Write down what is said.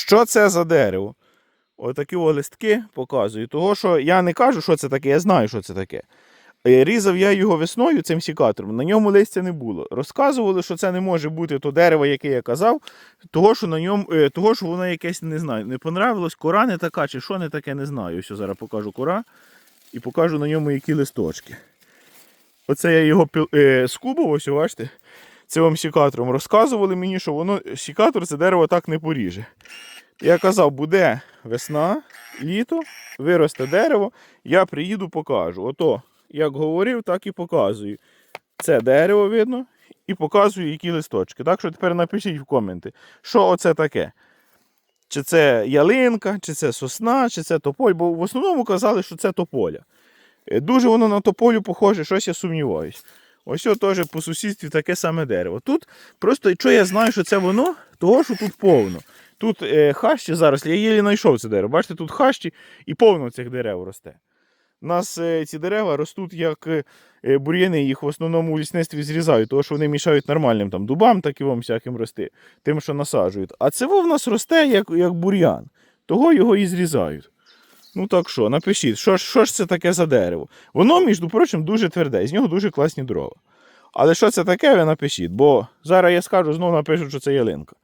Що це за дерево? Отакі о листки показую. Того, що я не кажу, що це таке, я знаю, що це таке. Е, Різав я його весною цим сікатором, на ньому листя не було. Розказували, що це не може бути то дерево, яке я казав, того, що на ньому, е, того, що воно якесь не знаю, не понравилось, кора не така, чи що не таке, не знаю. Ось зараз покажу кора і покажу на ньому які листочки. Оце я його е, скубав, ось бачите, цим сікатором. Розказували мені, що воно сікатор це дерево так не поріже. Я казав, буде весна, літо, виросте дерево, я приїду, покажу. Ото, як говорив, так і показую. Це дерево видно і показую, які листочки. Так що тепер напишіть в коменти, що оце таке. Чи це ялинка, чи це сосна, чи це тополь, бо в основному казали, що це тополя. Е, Дуже воно на тополю похоже, щось я сумніваюсь. Ось теж по сусідстві таке саме дерево. Тут просто, що я знаю, що це воно, того, що тут повно. Тут е, хащі зараз, я єлі знайшов це дерево. Бачите, тут хащі і повно цих дерев росте. У нас е, ці дерева ростуть як е, бур'яни, їх в основному у лісництві зрізають, тому що вони мішають нормальним там, дубам, так і вам всяким рости, тим, що насаджують. А це в нас росте як, як бур'ян. Того його і зрізають. Ну так що, напишіть, що, що ж це таке за дерево? Воно, між прочим, дуже тверде, з нього дуже класні дрова. Але що це таке, ви напишіть, бо зараз я скажу, знову напишуть, що це ялинка.